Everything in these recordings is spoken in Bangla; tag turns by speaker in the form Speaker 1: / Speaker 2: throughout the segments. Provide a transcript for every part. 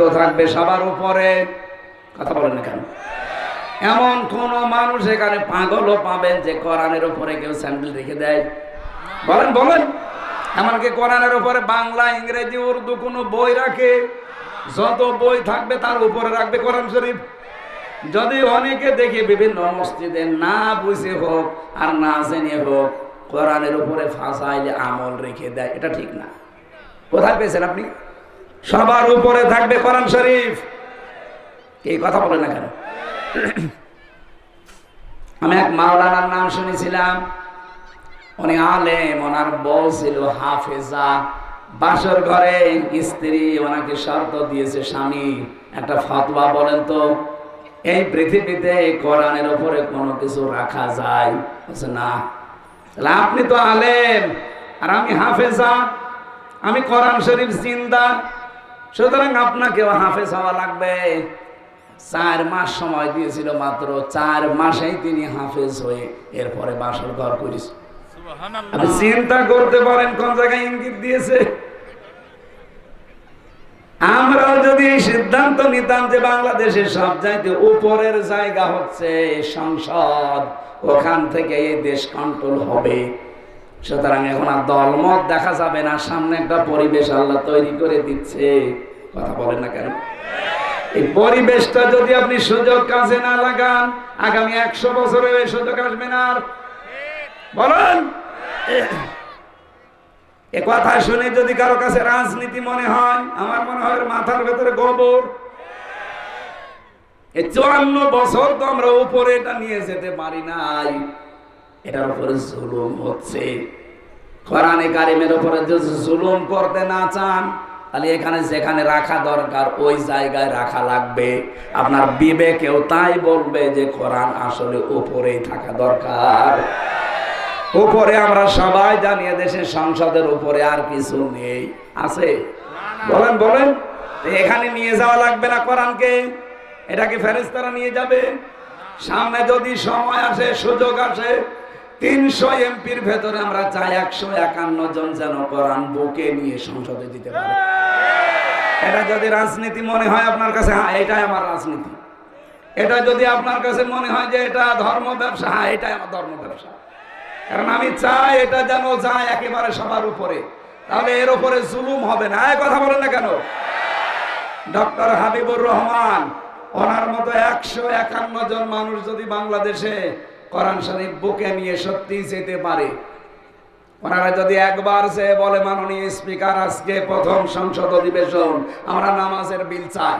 Speaker 1: তো থাকবে সবার উপরে। কথা বলেন কেন? এমন কোন মানুষ এখানে পাগলও পাবেন যে কোরআনের উপরে কেউ স্যান্ডেল রেখে দেয়? বলেন বলেন। এমনকি কোরআনের উপরে বাংলা, ইংরেজি, উর্দু কোনো বই রাখে? যত বই থাকবে তার উপরে রাখবে কোরআন শরীফ? যদি অনেকে দেখি বিভিন্ন মসজিদে না বুঝে হোক আর না জেনে হোক, কোরআনের উপরে ফাঁসাইলে আমল রেখে দেয়, এটা ঠিক না। কোথায় পেয়েছেন আপনি? সবার উপরে থাকবে কোরআন শরীফ। এই কথা বলে না কেন? আমি এক মাওলানার নাম শুনেছিলাম। উনি আলেম, ওনার বউ ছিল হাফেজা। বাসর ঘরে স্ত্রী ওনাকে শর্ত দিয়েছে, স্বামী, একটা ফতোয়া বলেন তো, এই পৃথিবীতে কোরআনের উপরে কোনো কিছু রাখা যায়? না। আপনি তো আলেম, আর আমি হাফেজা, আমি কোরআন শরীফ জিন্দা। সুতরাং আপনাকেও হাফেজ হওয়া লাগবে। চার মাস সময় দিয়েছিল মাত্র চার মাসেই তিনি হাফেজ হয়ে এরপরে বাসর ঘর করিস। আপনি চিন্তা করতে পারেন কোন জায়গায় ইঙ্গিত দিয়েছে? আমরাও যদি এই সিদ্ধান্ত নিতাম যে বাংলাদেশের সব চাইতে উপরের জায়গা হচ্ছে সংসদ ওখান থেকে এই দেশ কন্ট্রোল হবে। সুতরাং এখন আর দলমত দেখা যাবে না, সামনে একটা পরিবেশ আল্লাহ তৈরি করে দিচ্ছে। কথা বলেন না কেন? এই পরিবেশটা যদি আপনি সুযোগ কাজে না লাগান, আগামী একশো বছরে এই সুযোগ আসবে না বলেন? এ কথা শুনে যদি কারও কাছে রাজনীতি মনে হয়, আমার মনে হয় মাথার ভেতরে গোবর। চুয়ান্ন বছর তো আমরা উপরে এটা নিয়ে যেতে পারি নাই। এটার উপরে জুলুম হচ্ছে। কোরআনে কারিমের উপরে যদি জুলুম করতে না চান, তাহলে এখানে যেখানে রাখা দরকার, ওই জায়গায় রাখা লাগবে। আপনার বিবেকেও তাই বলবে যে কোরআন আসলে উপরেই থাকা দরকার। উপরে আমরা সবাই জানি দেশের সংসদের উপরে আর কিছু নেই। আছে? বলেন বলেন। এখানে নিয়ে যাওয়া লাগবে না কোরআনকে? এটাকে ফেরেস্তারা নিয়ে যাবে? সামনে যদি সময় আসে, সুযোগ আসে তিনশো এমপির ভেতরে আমরা চাই একশো একান্ন জন যেন কোরআন বুকে নিয়ে সংসদে দিতে পারে। এটা যদি রাজনীতি মনে হয় আপনার কাছে হ্যাঁ এটাই আমার রাজনীতি। এটা যদি আপনার কাছে মনে হয় যে এটা ধর্ম ব্যবসা হ্যাঁ এটাই আমার ধর্ম ব্যবসা। কারণ আমি চাই এটা যেন যায় একেবারে সবার উপরে। তাহলে এর উপরে জুলুম হবে না। এই কথা বলেন না কেন? ডক্টর হাবিবুর রহমান, ওনার মতো একশো একান্ন জন মানুষ যদি বাংলাদেশে কোরআন শরীফ বুকে নিয়ে সত্যি যেতে পারে। ওনারা যদি একবার সে বলে, মাননীয় স্পিকার, আজকে প্রথম সংসদ অধিবেশন, আমরা নামাজের বিল চাই।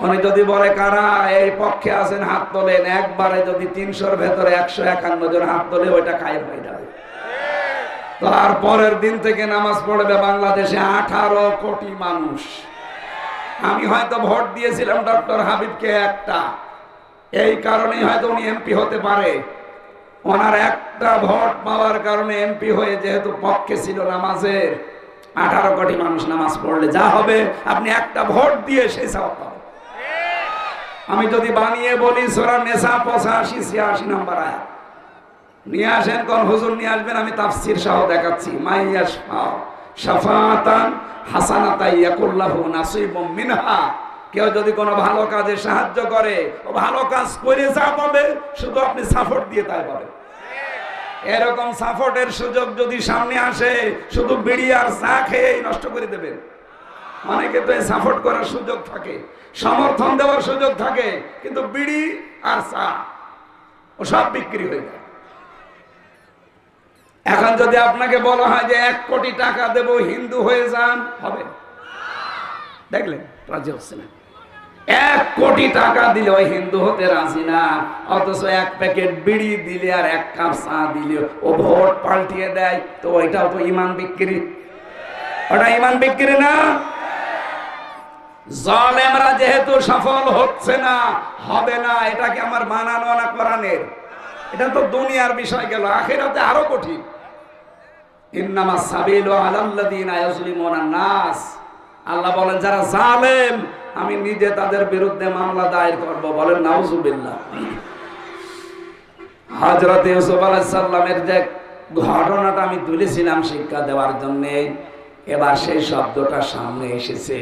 Speaker 1: উনি যদি বলে, কারা এই পক্ষে আছেন, হাত তোলেন। একবারে যদি তিনশোর ভেতরে একশো একান্ন জন হাত তোলে, ওইটা কায়েম হয়ে যাবে। তারপরের দিন থেকে নামাজ পড়বে বাংলাদেশে আঠারো কোটি মানুষ। আমি হয়তো ভোট দিয়েছিলাম ডক্টর হাবিবকে একটা। এই কারণেই হয়তো উনি এমপি হতে পারে। ওনার একটা ভোট পাওয়ার কারণে এমপি হয়ে যেহেতু পক্ষে ছিল নামাজের, আঠারো কোটি মানুষ নামাজ পড়লে যা হবে, আপনি একটা ভোট দিয়ে সেই সব আমি যদি বানিয়ে বলি, সোরা নেশা পঁচাশি, ছিয়াশি নাম্বার আয়া নিয়ে আসেন কোন হুজুর, নিয়ে আসবেন, আমি তাফসির সহ দেখাচ্ছি। মাইয়াস সাফাতান হাসানাতা ইয়াকুল্লাহু নাসিবুম মিনহা। কেউ যদি কোনো ভালো কাজে সাহায্য করে ভালো কাজ করে যা পাবে, শুধু আপনি সাপোর্ট দিয়ে তাই পাবে এরকম সাপোর্টের সুযোগ যদি সামনে আসে, শুধু বিড়ি আর চা খেয়ে নষ্ট করে দেবেন। অনেকে তো সাপোর্ট করার সুযোগ থাকে, সমর্থন দেওয়ার সুযোগ থাকে, কিন্তু বিড়ি আর চা, ও সব বিক্রি হয়ে যায়। এখন যদি আপনাকে বলা হয় যে এক কোটি টাকা দেব, হিন্দু হয়ে যান, হবে। দেখলেন, রাজি হচ্ছে না এক কোটি টাকা দিলে ওই হিন্দু হতে রাজি না। অথচ এক প্যাকেট বিড়ি দিলে আর এক কাপ চা দিলে ও ভোট পাল্টিয়ে দেয়। তো ওইটাও তো ইমান বিক্রি। ওটা ইমান বিক্রি না? জলেমরা যেহেতু সফল হচ্ছে না, হবে না, এটাকে আমার মানানো না কোরআনের এটা তো দুনিয়ার বিষয় গেল, আখেরাতে আরও কঠিন। ইন্নামা সাবিলু আলাল্লাযিনা ইয়াজলিমুনা নাস। আল্লাহ বলেন, যারা জালেম, আমি নিজে তাদের বিরুদ্ধে মামলা দায়ের করব। বলেন, নাউজুবিল্লাহ। হযরত ইউসুফ আলাইহিস সালামের যে ঘটনাটা আমি তুলেছিলাম শিক্ষা দেওয়ার জন্য, এবার সেই শব্দটা সামনে এসেছে।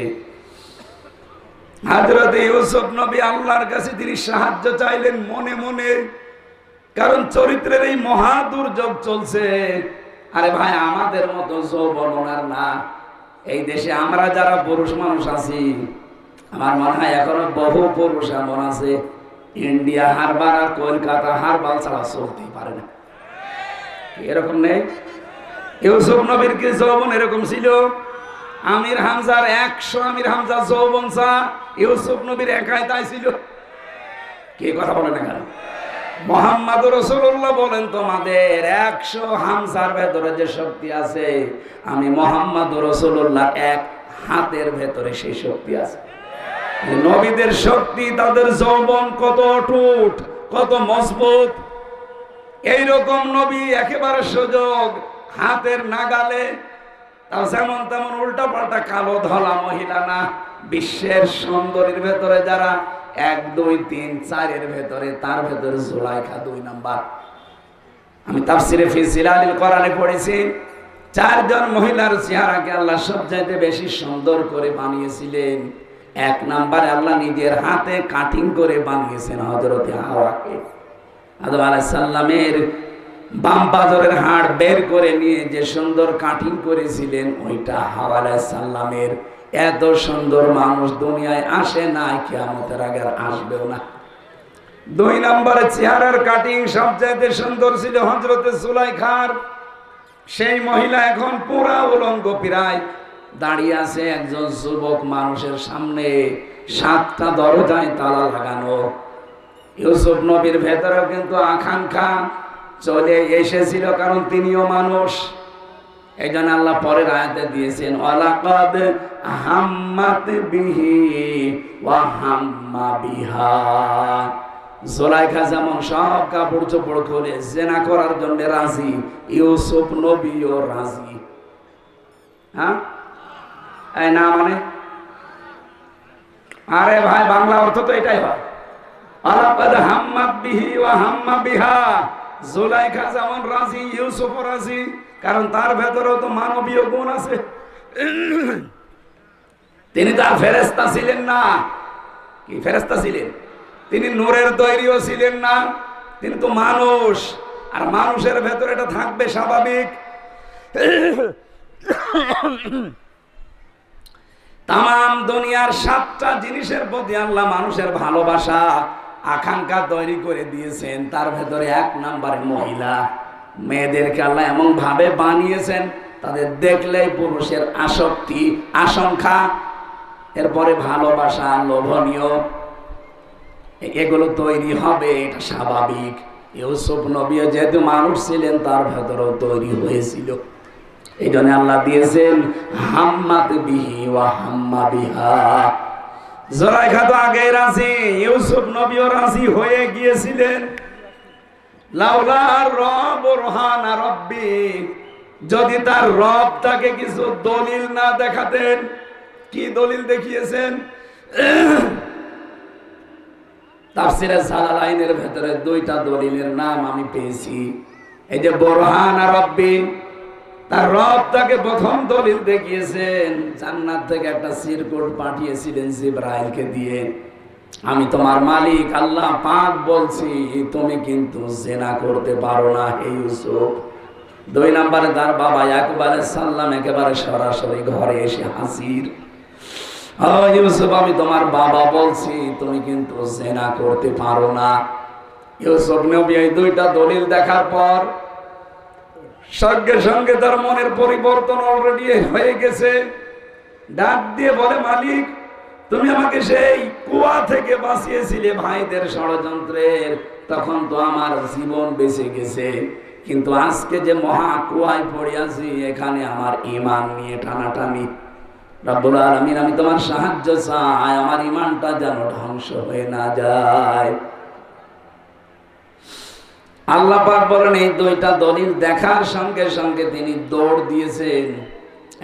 Speaker 1: হাজরত ইউসুফ নবী আল্লাহর কাছে তিনি সাহায্য চাইলেন মনে মনে, কারণ চরিত্রের এই মহা দুর্যোগ চলছে। আরে ভাই, আমাদের মতো যৌবন ওনার না। এই দেশে আমরা যারা পুরুষ মানুষ আছি, আমার মনে হয় এখনও বহু পুরুষ এমন আছে, ইন্ডিয়া হারবার আর কলকাতা হারবাল ছাড়া চলতেই পারে না। এরকম নেই? ইউসুফ নবীর কি যৌবন এরকম ছিল? আমির হামজার একশো আমির হামজা যৌবন চা ইউসুফ নবীর একাই তাই ছিল। কে কথা বলে না কেন মোহাম্মদ রসুল্লাহ বলেন, তোমাদের একশো হামসার ভেতরে যে শক্তি আছে, আমি মোহাম্মদ রসুল্লাহ এক হাতের ভেতরে সেই শক্তি আছে। নবীদের শক্তি, তাদের যৌবন কত অটুট, কত মজবুত। এইরকম নবী একেবারে সুযোগ, হাতের নাগালে। তাও যেমন তেমন উল্টা পাল্টা কালো ধলা মহিলা না, বিশ্বের সুন্দরীর ভেতরে যারা এক, দুই, তিন, চারের ভেতরে, তার ভেতরে জোলাইখা দুই নাম্বার। আমি তাফসিরে ফিজিল আলীল কোরআনে পড়েছি, চারজন মহিলার চেহারাকে আল্লাহ সবচাইতে বেশি সুন্দর করে বানিয়েছিলেন। এক নাম্বারে আল্লাহ নিজের হাতে কাটিং করে বানিয়েছেন হজরতে হাওয়াকে। আদম আলাইসাল্লামের বাম পাজরের হাড় বের করে নিয়ে যে সুন্দর কাটিং করেছিলেন, ওইটা হাওয়া আলাইসাল্লামের এত সুন্দর মানুষ দুনিয়ায় আসে না কেয়ামতের আগে আর আসবেও না। দুই নম্বরে চেহারার কাটিং সবচাইতে সুন্দর ছিল হজরতে সুলাইখার। সেই মহিলা এখন পুরা উলঙ্গ প্রায়। দাঁড়িয়ে আছে একজন যুবক মানুষের সামনে। সাতটা দরজায় তালা লাগানো। ইউসুফ নবীর ভেতরেও কিন্তু আকাঙ্ক্ষা। চলে এসেছিল কারণ তিনিও মানুষ। এই জন্য আল্লাহ পরের আয়াতে দিয়েছেন, ওয়ালাকাদ হাম্মাত বিহি ওয়া হাম্মা বিহা। জোলাইখা যেমন সব কাপড় চোপড় করে জেনা করার জন্য রাজি, ইউসুফ নবীও রাজি। হ্যাঁ? এই না মানে? আরে ভাই, বাংলা অর্থ তো এটাই হয়। আলাপাদ হাম্মাদ বিহি ওয়া হাম্মা বিহা। জুলাইখা যেমন রাজি ইউসুফ রাজি, কারণ তার ভেতরেও তো মানবীয় গুণ আছে। তিনি তার ফেরেস্তা ছিলেন না। কি ফেরেস্তা ছিলেন? তিনি নূরের তৈরিও ছিলেন না। তিনি তো মানুষ। আর মানুষের ভেতরে এটা থাকবে স্বাভাবিক। তাম দুনিয়ার সাতটা জিনিসের প্রতি আল্লাহ মানুষের ভালোবাসা। আকাঙ্ক্ষা তৈরি করে দিয়েছেন, তার ভেতরে এক নাম্বারে মহিলা। মেয়েদেরকে আল্লাহ এমন ভাবে বানিয়েছেন, তাদের দেখলেই পুরুষের আসক্তি, আশঙ্কা, এরপরে ভালোবাসা, লোভনীয়। এগুলো তৈরি হবে, এটা স্বাভাবিক। ইউসুফ নবী যেহেতু মানুষ ছিলেন, তার ভেতরেও তৈরি হয়েছিল। এই জন্য আল্লাহ দিয়েছেন, হাম্মাত বিহি ওয়া হাম্মা বিহা। জোরাইখা তো আগে রাজি, ইউসুফ নবীও রাজি হয়ে গিয়েছিলেন। লাউলা রব রহানা রব্বি, যদি তার রব তাকে কিছু দলিল না দেখাতেন, কি দলিল দেখিয়েছেন? তাফসিরে সালালাইনের ভেতরে দুইটা দলিলের নাম আমি পেয়েছি। এই যে বোরহান রব্বি তার রব তাকে প্রথম দলিল দেখিয়েছেন, জান্নাত থেকে একটা সিরকোট পাঠিয়েছিলেন জিব্রাইলকে দিয়ে। আমি তোমার মালিক, আল্লাহ পাক বলছি, তুমি কিন্তু জেনা করতে পারো না, হে ইউসুফ। দুই নম্বরে তার বাবা একবারে সাল্লাম একেবারে সরাসরি ঘরে এসে হাসির ও ইউসুফ, আমি তোমার বাবা বলছি, তুমি কিন্তু জেনা করতে পারো না। ইউসুফ নবী এই দুইটা দলিল দেখার পর সঙ্গে সঙ্গে তার মনের পরিবর্তন অলরেডি হয়ে গেছে। ডাক দিয়ে বলে, মালিক, তুমি আমাকে সেই কুয়া থেকে বাঁচিয়েছিলে ভাইদের ষড়যন্ত্রের। তখন তো আমার জীবন বেঁচে গেছে। কিন্তু আজকে যে মহা কুয়ায় পড়ে আছি, এখানে আমার ইমান নিয়ে টানাটানি। রব্বুল আলমিন, আমি তোমার সাহায্য চাই। আমার ইমানটা যেন ধ্বংস হয়ে না যায়। আল্লাহ পাক বলেন, এই দুইটা দলিল দেখার সঙ্গে সঙ্গে তিনি দৌড় দিয়েছেন।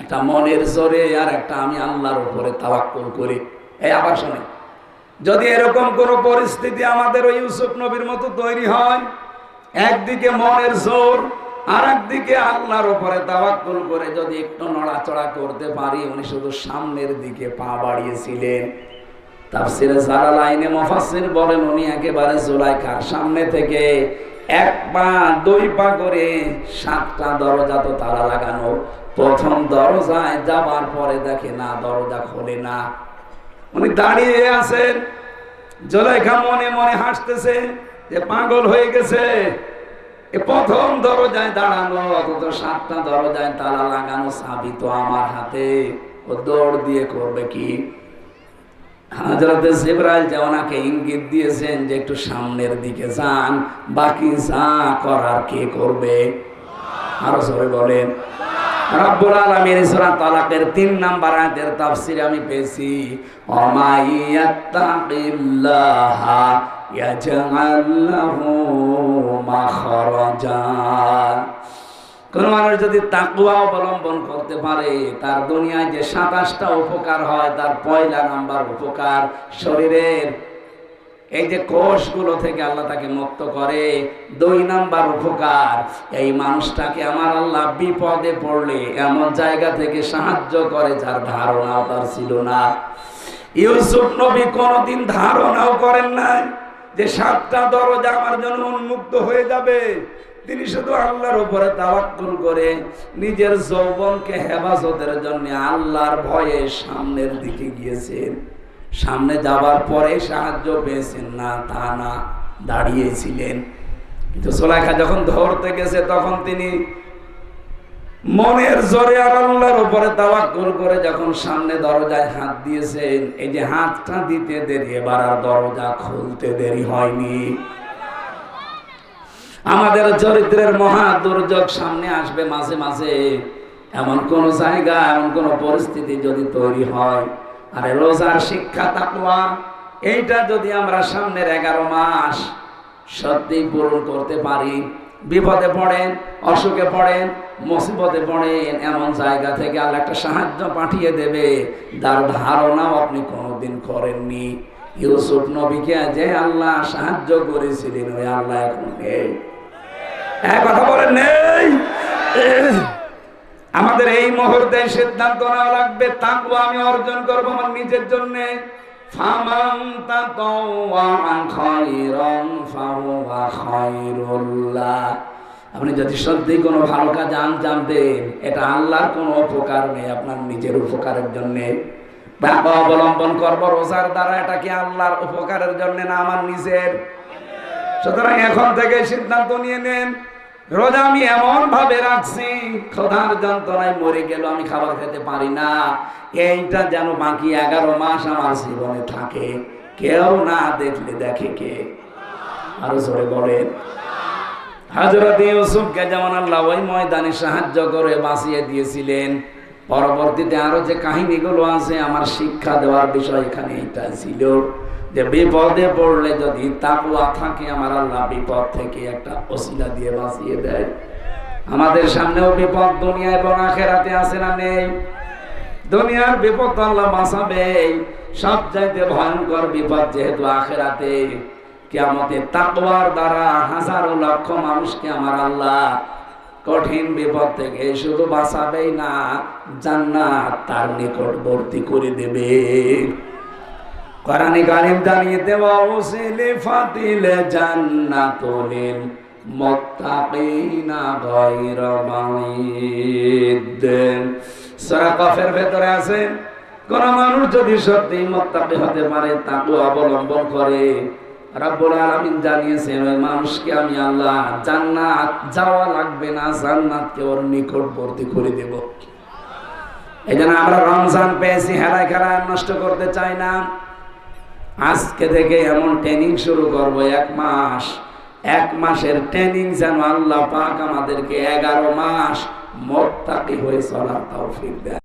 Speaker 1: একটা মনের জোরে আর একটা আমি আল্লাহর উপরে তাওয়াক্কুল করি। এই আবার শুনে যদি এরকম কোন পরিস্থিতি আমাদের ওই ইউসুফ নবীর মতো তৈরি হয়, একদিকে মনের জোর আর একদিকে আল্লাহর উপরে তাওয়াক্কুল করে যদি একটু নড়াচড়া করতে পারি, উনি শুধু সামনের দিকে পা বাড়িয়েছিলেন। তাফসিরে জালালাইনে মুফাসসির বলেন, উনি একেবারে জুলাইখার সামনে থেকে এক পা, দুই পা করে সাতটা দরজা তো তালা লাগানো। প্রথম দরজায় যাবার পরে দেখে, না, দরজা খোলে না। উনি দাঁড়িয়ে আছেন। জলাইখা মনে মনে হাসতেছে যে, পাগল হয়ে গেছে। প্রথম দরজায় দাঁড়ানো, অথচ সাতটা দরজায় তালা লাগানো চাবি তো আমার হাতে। ও দৌড় দিয়ে করবে কি? হাজরতে জিব্রাইল যে ওনাকে ইঙ্গিত দিয়েছেন যে একটু সামনের দিকে যান, বাকি যা করার কে করবে? আরও সবাই বলেন। রব্বুল আলামিন সূরা তালাকের 3 নাম্বার আয়াতের তাফসীর আমি পেয়েছি অমাইয়াত্তাকিল্লাহা ইয়াজআল লাহু মাখরাজা। কোন মানুষ যদি তাকুয়া অবলম্বন করতে পারে, তার দুনিয়ায় যে সাতাশটা উপকার হয়, তার পয়লা নাম্বার উপকার শরীরের। এই যে কোষগুলো থেকে আল্লাহ তাকে মুক্ত করে, দুই নাম্বার উপকার, এই মানুষটাকে আমার আল্লাহ বিপদে পড়লে, এমন জায়গা থেকে সাহায্য করে যার ধারণাও তার ছিল না। ইউসুফ নবী কোনোদিন ধারণাও করেন নাই যে সাতটা দরজা আমার জন্য উন্মুক্ত হয়ে যাবে। তিনি শুধু আল্লাহর উপরে তাওয়াক্কুল করে নিজের যৌবনকে হেফাজতের জন্য আল্লাহর ভয়ে সামনের দিকে গিয়েছেন। সামনে যাবার পরে সাহায্য পেয়েছেন। না, তা না, দাঁড়িয়েছিলেন। কিন্তু সোলাইখা যখন ধরতে গেছে, তখন তিনি মনের জোরে আর আল্লাহর উপরে তাওয়াক্কুল করে যখন সামনে দরজায় হাত দিয়েছেন, এই যে হাতটা দিতে দেরি, এবার আর দরজা খুলতে দেরি হয়নি। আমাদের চরিত্রের মহা দুর্যোগ সামনে আসবে মাঝে মাঝে। এমন কোন জায়গা, এমন কোন পরিস্থিতি যদি তৈরি হয়, আরে রোজার শিক্ষা তাকুয়া এইটা যদি আমরা সামনের এগারো মাস সত্যি পূরণ করতে পারি, বিপদে পড়েন, অসুখে পড়েন, মুসিবতে পড়েন, এমন জায়গা থেকে আল্লাহ একটা সাহায্য পাঠিয়ে দেবে, তার ধারণাও আপনি কোনোদিন করেননি। ইউসুফ নবীকে যে আল্লাহ সাহায্য করেছিলেন, ওই আল্লাহ এখন এক কথা বলেন নেই। আমাদের এই মুহূর্তে সিদ্ধান্ত নেওয়া লাগবে, তাকওয়া আমি অর্জন করব আমার নিজের জন্য। আপনি যদি সত্যি কোনো ভালো কাজ আঞ্জাম দেন এটা আল্লাহর কোনো উপকার নেই আপনার নিজের উপকারের জন্য। টাকা অবলম্বন করব, রোজার দ্বারা এটা কি আল্লাহর উপকারের জন্য না আমার নিজের? সুতরাং এখন থেকে সিদ্ধান্ত নিয়ে নেন। রোজা আমি এমন ভাবে রাখছি খোদার যন্ত্রণায় মরে গেল আমি খাবার খেতে পারি না। এইটা যেন বাকি এগারো মাস আমার জীবনে থাকে। কেউ না দেখলে দেখে কে? আরও জোরে বলেন। হাজরত ইউসুফকে যেমন আল্লাহ ওই ময়দানে সাহায্য করে বাঁচিয়ে দিয়েছিলেন, পরবর্তীতে আরও যে কাহিনীগুলো আছে, আমার শিক্ষা দেওয়ার বিষয় এখানে এটা ছিল। যে বিপদে পড়লে যদি তাকুয়া থাকে, আমার আল্লাহ বিপদ থেকে একটা অসিলা দিয়ে বাঁচিয়ে দেয়। আমাদের সামনেও বিপদ দুনিয়া এবং আখেরাতে আছে না নেই? দুনিয়ার বিপদ আল্লাহ বাঁচাবে সব চাইতে ভয়ঙ্কর বিপদ যেহেতু আখেরাতে কেমতে তাকওয়ার দ্বারা হাজারো লক্ষ মানুষকে আমার আল্লাহ কঠিন বিপদ থেকে শুধু বাঁচাবেই না, জান্নাত তার নিকটবর্তী করে দেবে। কোরআনে কারিম জানিয়ে দেওয়া ওসিলে ফাতিলে জান্নাতুলিল মুত্তাকিনা গায়রা বাঈদ সূরা ভেতরে আছে, কোন মানুষ যদি সত্যি মুত্তাকি হতে পারে তাকে অবলম্বন করে। রাব্বুল আলামিন জানিয়েছেন, ওই মানুষকে আমি আল্লাহ জান্নাত যাওয়া লাগবে না, জান্নাতকে ওর নিকটবর্তী করে দেব। এই জন্য আমরা রমজান পেয়েছি হেলায় খেলায় নষ্ট করতে চাই না। আজকে থেকে এমন ট্রেনিং শুরু করব, এক মাস। এক মাসের ট্রেনিং যেন আল্লাহ পাক আমাদেরকে এগারো মাস মোত্তাকি হয়ে চলার তৌফিক দেয়